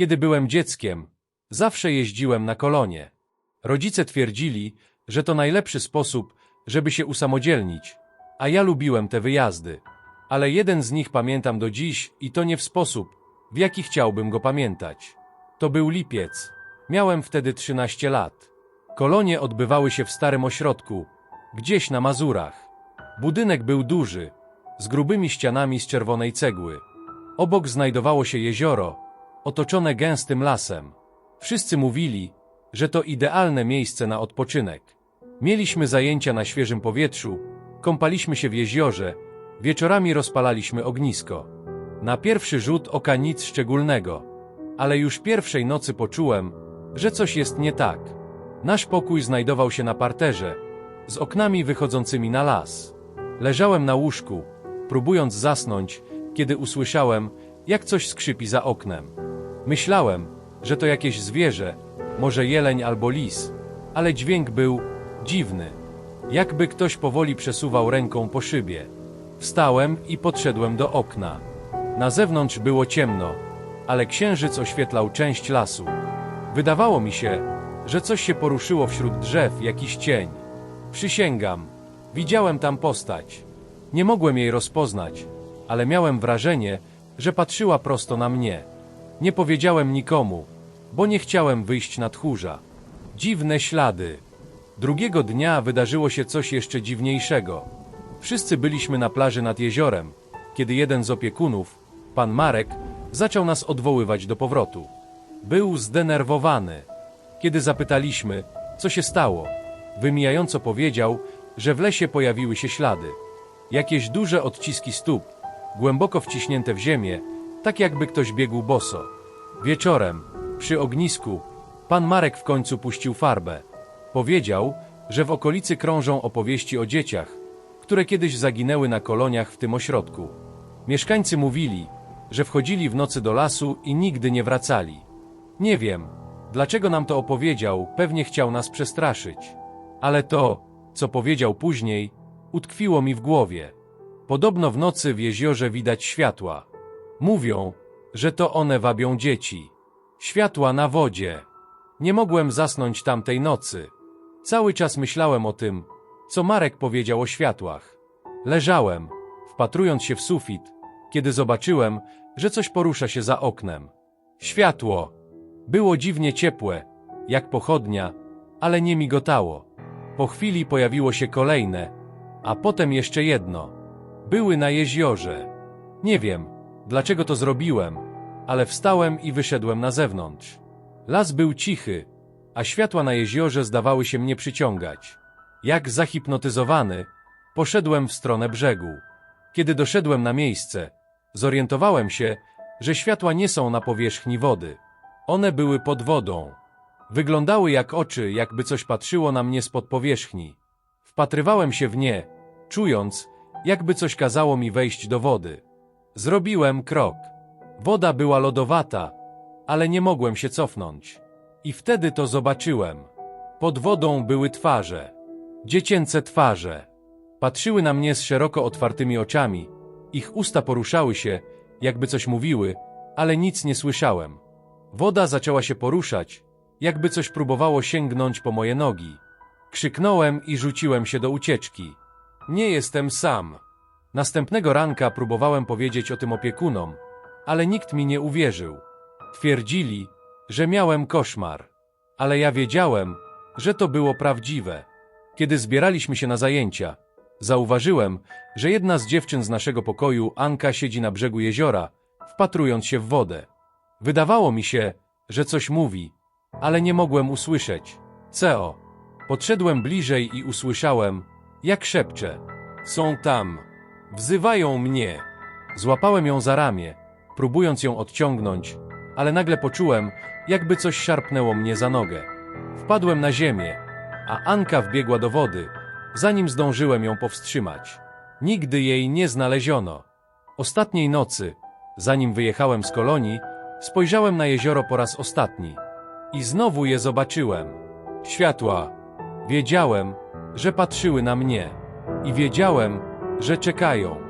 Kiedy byłem dzieckiem, zawsze jeździłem na kolonie. Rodzice twierdzili, że to najlepszy sposób, żeby się usamodzielnić, a ja lubiłem te wyjazdy. Ale jeden z nich pamiętam do dziś i to nie w sposób, w jaki chciałbym go pamiętać. To był lipiec. Miałem wtedy 13 lat. Kolonie odbywały się w starym ośrodku, gdzieś na Mazurach. Budynek był duży, z grubymi ścianami z czerwonej cegły. Obok znajdowało się jezioro, otoczone gęstym lasem. Wszyscy mówili, że to idealne miejsce na odpoczynek. Mieliśmy zajęcia na świeżym powietrzu, kąpaliśmy się w jeziorze, wieczorami rozpalaliśmy ognisko. Na pierwszy rzut oka nic szczególnego, ale już pierwszej nocy poczułem, że coś jest nie tak. Nasz pokój znajdował się na parterze, z oknami wychodzącymi na las. Leżałem na łóżku, próbując zasnąć, kiedy usłyszałem, jak coś skrzypi za oknem. Myślałem, że to jakieś zwierzę, może jeleń albo lis, ale dźwięk był dziwny, jakby ktoś powoli przesuwał ręką po szybie. Wstałem i podszedłem do okna. Na zewnątrz było ciemno, ale księżyc oświetlał część lasu. Wydawało mi się, że coś się poruszyło wśród drzew, jakiś cień. Przysięgam, widziałem tam postać. Nie mogłem jej rozpoznać, ale miałem wrażenie, że patrzyła prosto na mnie. Nie powiedziałem nikomu, bo nie chciałem wyjść na tchórza. Dziwne ślady. Drugiego dnia wydarzyło się coś jeszcze dziwniejszego. Wszyscy byliśmy na plaży nad jeziorem, kiedy jeden z opiekunów, pan Marek, zaczął nas odwoływać do powrotu. Był zdenerwowany. Kiedy zapytaliśmy, co się stało, wymijająco powiedział, że w lesie pojawiły się ślady. Jakieś duże odciski stóp, głęboko wciśnięte w ziemię, tak jakby ktoś biegł boso. Wieczorem, przy ognisku, pan Marek w końcu puścił farbę. Powiedział, że w okolicy krążą opowieści o dzieciach, które kiedyś zaginęły na koloniach w tym ośrodku. Mieszkańcy mówili, że wchodzili w nocy do lasu i nigdy nie wracali. Nie wiem, dlaczego nam to opowiedział, pewnie chciał nas przestraszyć. Ale to, co powiedział później, utkwiło mi w głowie. Podobno w nocy w jeziorze widać światła. Mówią, że to one wabią dzieci. Światła na wodzie. Nie mogłem zasnąć tamtej nocy. Cały czas myślałem o tym, co Marek powiedział o światłach. Leżałem, wpatrując się w sufit, kiedy zobaczyłem, że coś porusza się za oknem. Światło. Było dziwnie ciepłe, jak pochodnia, ale nie migotało. Po chwili pojawiło się kolejne, a potem jeszcze jedno. Były na jeziorze. Nie wiem, dlaczego to zrobiłem, ale wstałem i wyszedłem na zewnątrz. Las był cichy, a światła na jeziorze zdawały się mnie przyciągać. Jak zahipnotyzowany, poszedłem w stronę brzegu. Kiedy doszedłem na miejsce, zorientowałem się, że światła nie są na powierzchni wody. One były pod wodą. Wyglądały jak oczy, jakby coś patrzyło na mnie spod powierzchni. Wpatrywałem się w nie, czując, jakby coś kazało mi wejść do wody. Zrobiłem krok. Woda była lodowata, ale nie mogłem się cofnąć. I wtedy to zobaczyłem. Pod wodą były twarze. Dziecięce twarze. Patrzyły na mnie z szeroko otwartymi oczami. Ich usta poruszały się, jakby coś mówiły, ale nic nie słyszałem. Woda zaczęła się poruszać, jakby coś próbowało sięgnąć po moje nogi. Krzyknąłem i rzuciłem się do ucieczki. Nie jestem sam. Następnego ranka próbowałem powiedzieć o tym opiekunom, ale nikt mi nie uwierzył. Twierdzili, że miałem koszmar. Ale ja wiedziałem, że to było prawdziwe. Kiedy zbieraliśmy się na zajęcia, zauważyłem, że jedna z dziewczyn z naszego pokoju, Anka, siedzi na brzegu jeziora, wpatrując się w wodę. Wydawało mi się, że coś mówi, ale nie mogłem usłyszeć. Ceo. Podszedłem bliżej i usłyszałem, jak szepcze. Są tam. Wzywają mnie. Złapałem ją za ramię, próbując ją odciągnąć, ale nagle poczułem, jakby coś szarpnęło mnie za nogę. Wpadłem na ziemię, a Anka wbiegła do wody, zanim zdążyłem ją powstrzymać. Nigdy jej nie znaleziono. Ostatniej nocy, zanim wyjechałem z kolonii, spojrzałem na jezioro po raz ostatni. I znowu je zobaczyłem. Światła. Wiedziałem, że patrzyły na mnie. I wiedziałem, że czekają.